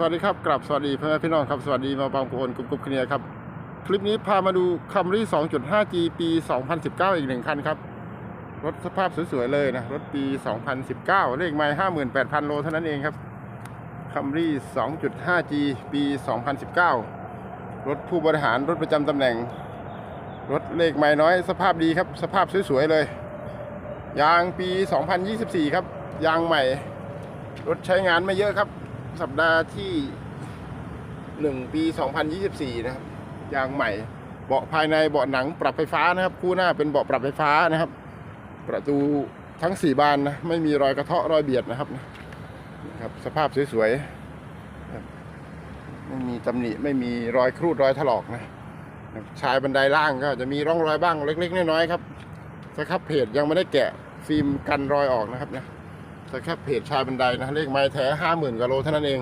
สวัสดีครับกลับสวัสดีพ่อแม่พี่น้องครับ สวัสดีมาบางโพนกรุบกรุบเคลียร์ครับ คลิปนี้พามาดูคัมรี่ 2.5G ปี 2019 อีกหนึ่งคันครับ รถสภาพสวยๆเลยนะ รถปี 2019 เลขไมล์58,000 โลเท่านั้นเองครับคัมรี่ 2.5G ปี 2019 รถผู้บริหารรถประจำตำแหน่ง รถเลขไม้น้อย สภาพดีครับ สภาพสวยๆเลย ยางปี 2024 ครับ ยางใหม่ รถใช้งานไม่เยอะครับ สัปดาห์ที่1ปี 2024 นะครับยางใหม่ เบาะภายในเบาะหนังปรับไฟฟ้านะครับ คู่หน้าเป็นเบาะปรับไฟฟ้านะครับ ประตูทั้ง 4 บานนะไม่มีรอยกระเทาะรอยเบียดนะครับนะครับ สภาพสวยๆไม่มีตำหนิไม่มีรอยครูดรอยถลอกนะชายบันไดล่างก็จะมีร่องรอยบ้างเล็ก ๆ น้อยๆครับสครับเพจยังไม่ได้แกะฟิล์มกันรอยออกนะครับนะ สครับเพจชายบันไดนะเลขไม้แท้ห้าหมื่นกว่าโลเท่านั้นเอง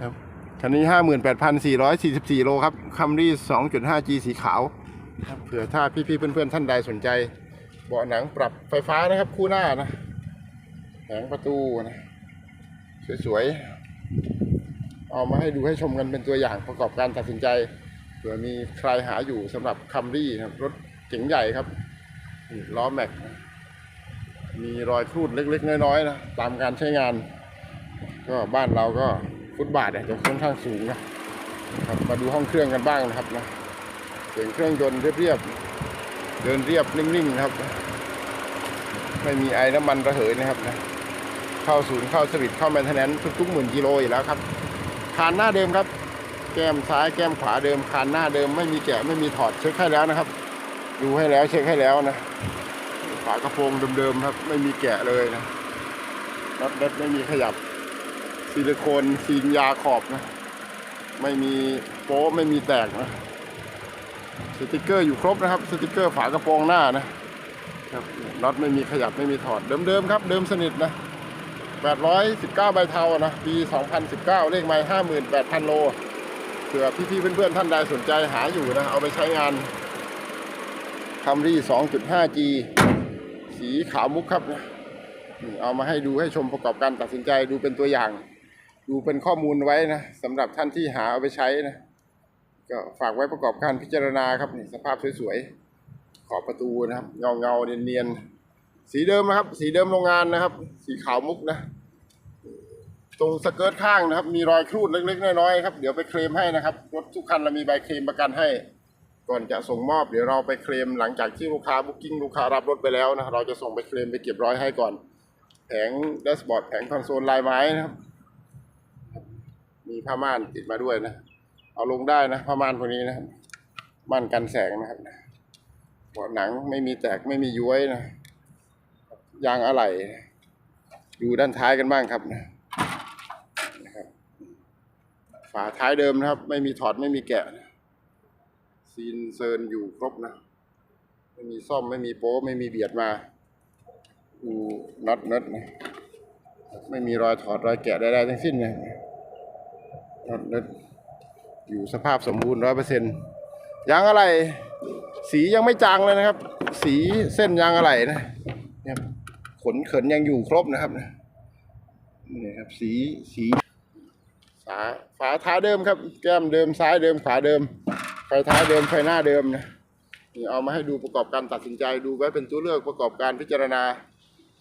ครับคันนี้ห้าหมื่นแปดพันสี่ร้อยสี่สิบสี่โลครับคัมรี่สองจุดห้าจีสีขาวครับเผื่อถ้าพี่ๆเพื่อนๆท่านใดสนใจเบาะหนังปรับไฟฟ้านะครับคู่หน้านะแผงประตูนะสวยๆเอามาให้ดูให้ชมกันเป็นตัวอย่างประกอบการตัดสินใจเผื่อมีใครหาอยู่สำหรับคัมรี่นะรถเก๋งใหญ่ครับล้อแม็กนะ มีรอยครูดเล็ก ๆ น้อยๆนะตามการใช้งาน ก็บ้านเราก็ฟุตบาทเนี่ยจะค่อนข้างสูงนะครับมาดูห้องเครื่องกันบ้างนะครับนะเสียงเครื่องยนต์เรียบๆเดินเรียบนิ่งๆนะครับ ไม่มีไอ้น้ำมันระเหยนะครับนะเข้าศูนย์เข้าสวิตเข้าแมนเทนแนนทุกๆหมื่นกิโลอยู่แล้วครับคานหน้าเดิมครับ แก้มซ้ายแก้มขวาเดิมคานหน้าเดิมไม่มีแกะไม่มีถอดเช็คให้แล้วนะครับ ดูให้แล้วเช็คให้แล้วนะ ฝากระโปรงเดิมๆครับ ไม่มีแกะเลยนะน็อตเด็ดไม่มีขยับ ซิลิโคนซีนยาขอบนะ ไม่มีโป๊ไม่มีแตกนะสติกเกอร์อยู่ครบนะครับ สติกเกอร์ฝากระโปรงหน้านะครับน็อตไม่มีขยับไม่มีถอดเดิมๆครับ เดิมสนิทนะ819 ใบเทานะ ปี 2019 เลขไม้58,000 โลเผื่อพี่ๆเพื่อนๆ ท่านใดสนใจหาอยู่นะ เอาไปใช้งานคัมรี่ 2.5G สีขาวมุกครับนะนี่เอามาให้ดูให้ชมประกอบการตัดสินใจดูเป็นตัวอย่าง ดูเป็นข้อมูลไว้นะสำหรับท่านที่หาเอาไปใช้นะก็ฝากไว้ประกอบการพิจารณาครับนี่สภาพสวยๆขอบประตูนะครับเงาเงาเนียนๆสีเดิมนะครับ สีเดิมโรงงานนะครับ สีขาวมุกนะ ตรงสเกิร์ตข้างนะครับ มีรอยครูดเล็กๆน้อยๆครับเดี๋ยวไปเคลมให้นะครับรถทุกคันเรามีใบเคลมประกันให้ ก่อนจะส่งมอบเดี๋ยวเราไปเคลมหลังจากที่ลูกค้าบุ๊กิ้งลูกค้ารับรถไปแล้วนะเราจะส่งไปเคลมไปเก็บร้อยให้ก่อน แผงแดชบอร์ดแผงคอนโซลลายไม้นะครับมีผ้าม่านติดมาด้วยนะ เอาลงได้นะผ้าม่านพวกนี้นะครับม่านกันแสงนะครับเบาะหนังไม่มีแตกไม่มีย้วยนะยางอะไหล่ดูด้านท้ายกันบ้างครับนะนะครับ ฝาท้ายเดิมนะครับ ไม่มีถอดไม่มีแกะนะ ซีนเซิร์นอยู่ครบนะ ไม่มีซ่อมไม่มีโป๊ไม่มีเบียดมาดูน็อตน็อตนะไม่มีรอยถอดรอยแกะใดๆทั้งสิ้นนะน็อตน็อตอยู่สภาพสมบูรณ์ร้อยเปอร์เซ็นต์ยางอะไร สียังไม่จางเลยนะครับ สีเส้นยางอะไรนะเนี่ยขนเขินยังอยู่ครบนะครับนี่ครับสีสีฝาฝาท้าเดิมครับ แก้มเดิมซ้ายเดิมขวาเดิม ฟท้ายเดิมไฟหน้าเดิมนะนี่เอามาให้ดูประกอบการตัดสินใจดูไว้เป็นตัวเลือกประกอบการพิจารณา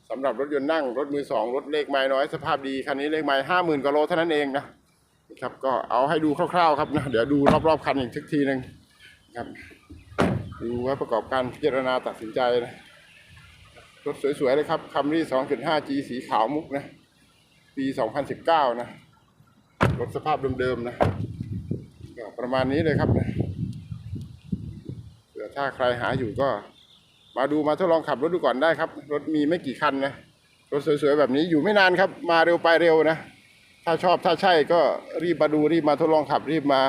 สำหรับรถยนต์นั่ง รถมือสองรถเลขไม้น้อยสภาพดีคันนี้เลขไม้ห้าหมื่นกว่าโลเท่านั้นเองนะครับก็เอาให้ดูคร่าวๆครับนะเดี๋ยวดูรอบๆคันอีกสักทีหนึ่งครับดูไว้ประกอบการพิจารณาตัดสินใจนะรถสวยๆเลยครับคัมรี่ 2.5G สีขาวมุกนะ ปี 2019 นะ รถสภาพเดิมๆนะ ประมาณนี้เลยครับนะ ถ้าใครหาอยู่ก็ มาดูมาทดลองขับรถดูก่อนได้ครับ รถมีไม่กี่คันนะ รถสวยๆแบบนี้อยู่ไม่นานครับ มาเร็วไปเร็วนะ ถ้าชอบถ้าใช่ก็รีบมาดูรีบมาทดลองขับรีบมา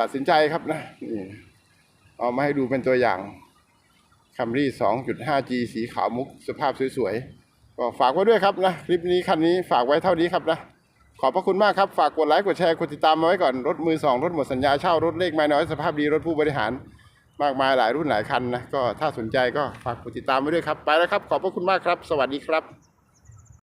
ตัดสินใจครับนะนี่เอามาให้ดูเป็นตัวอย่างคัมรี่ 2.5G สีขาวมุกสภาพสวยๆก็ฝากไว้ด้วยครับนะ คลิปนี้คันนี้ฝากไว้เท่านี้ครับนะ ขอบพระคุณมากครับ ฝากกดไลค์กดแชร์กดติดตามมาไว้ก่อน รถมือสองรถหมดสัญญาเช่ารถเลขไม่น้อยสภาพดีรถผู้บริหาร มากมายหลายรุ่นหลายคันนะ ก็ถ้าสนใจก็ฝากกดติดตามไว้ด้วยครับ ไปแล้วครับ ขอบพระคุณมากครับ สวัสดีครับ